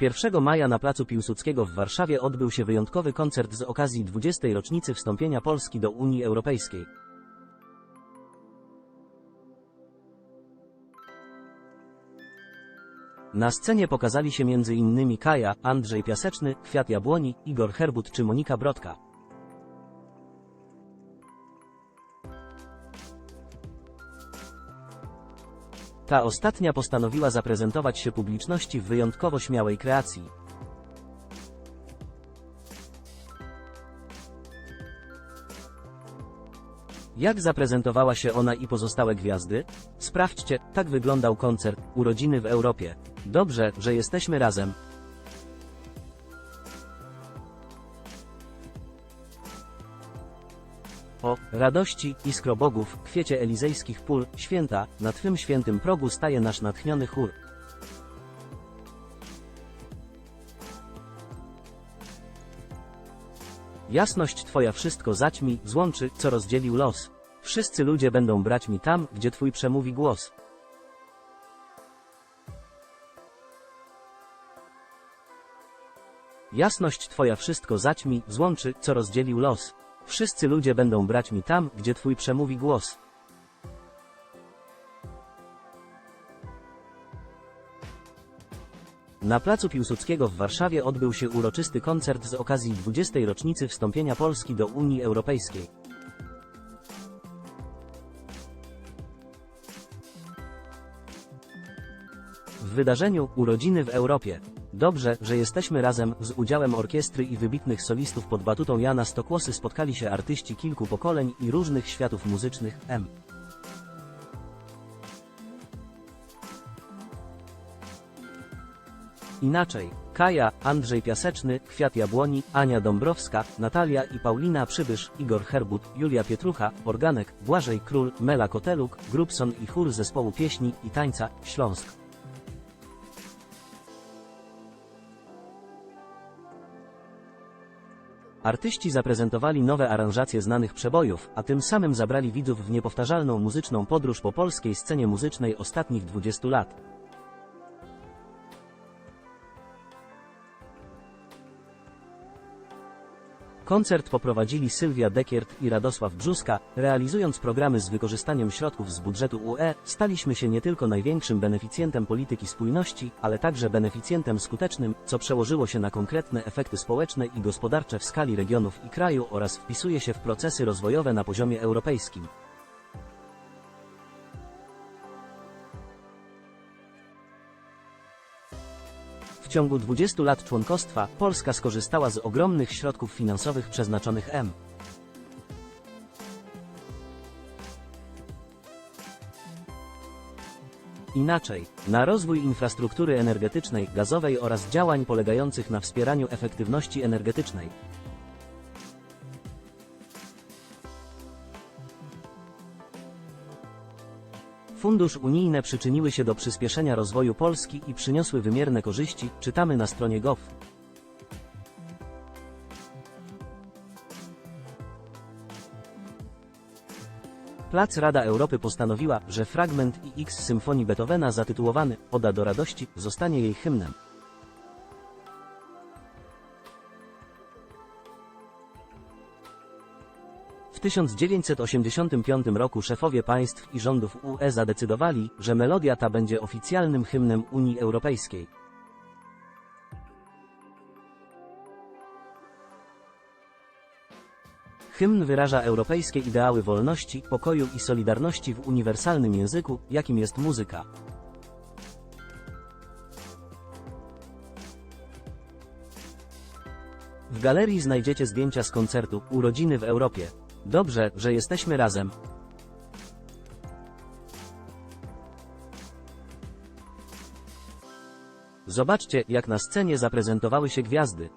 1 maja na placu Piłsudskiego w Warszawie odbył się wyjątkowy koncert z okazji 20. rocznicy wstąpienia Polski do Unii Europejskiej. Na scenie pokazali się m.in. Kaja, Andrzej Piaseczny, Kwiat Jabłoni, Igor Herbut czy Monika Brodka. Ta ostatnia postanowiła zaprezentować się publiczności w wyjątkowo śmiałej kreacji. Jak zaprezentowała się ona i pozostałe gwiazdy? Sprawdźcie, tak wyglądał koncert Urodziny w Europie. Dobrze, że jesteśmy razem. O radości, iskro bogów, kwiecie elizejskich pól, święta, na Twym świętym progu staje nasz natchniony chór. Jasność Twoja wszystko zaćmi, złączy, co rozdzielił los. Wszyscy ludzie będą brać mi tam, gdzie Twój przemówi głos. Jasność Twoja wszystko zaćmi, złączy, co rozdzielił los. Wszyscy ludzie będą brać mi tam, gdzie Twój przemówi głos. Na placu Piłsudskiego w Warszawie odbył się uroczysty koncert z okazji 20. rocznicy wstąpienia Polski do Unii Europejskiej. W wydarzeniu Urodziny w Europie. Dobrze, że jesteśmy razem, z udziałem orkiestry i wybitnych solistów pod batutą Jana Stokłosy spotkali się artyści kilku pokoleń i różnych światów muzycznych, M. Inaczej. Kaja, Andrzej Piaseczny, Kwiat Jabłoni, Ania Dąbrowska, Natalia i Paulina Przybysz, Igor Herbut, Julia Pietrucha, Organek, Błażej Król, Mela Koteluk, Grubson i chór zespołu pieśni i tańca, Śląsk. Artyści zaprezentowali nowe aranżacje znanych przebojów, a tym samym zabrali widzów w niepowtarzalną muzyczną podróż po polskiej scenie muzycznej ostatnich 20 lat. Koncert poprowadzili Sylwia Dekiert i Radosław Brzuska, realizując programy z wykorzystaniem środków z budżetu UE, staliśmy się nie tylko największym beneficjentem polityki spójności, ale także beneficjentem skutecznym, co przełożyło się na konkretne efekty społeczne i gospodarcze w skali regionów i kraju oraz wpisuje się w procesy rozwojowe na poziomie europejskim. Ciągu 20 lat członkostwa Polska skorzystała z ogromnych środków finansowych przeznaczonych M. Inaczej, na rozwój infrastruktury energetycznej, gazowej oraz działań polegających na wspieraniu efektywności energetycznej. Fundusz unijne przyczyniły się do przyspieszenia rozwoju Polski i przyniosły wymierne korzyści, czytamy na stronie gov. Plac Rada Europy postanowiła, że fragment IX symfonii Beethovena zatytułowany Oda do radości zostanie jej hymnem. W 1985 roku szefowie państw i rządów UE zadecydowali, że melodia ta będzie oficjalnym hymnem Unii Europejskiej. Hymn wyraża europejskie ideały wolności, pokoju i solidarności w uniwersalnym języku, jakim jest muzyka. W galerii znajdziecie zdjęcia z koncertu Urodziny w Europie. Dobrze, że jesteśmy razem. Zobaczcie, jak na scenie zaprezentowały się gwiazdy.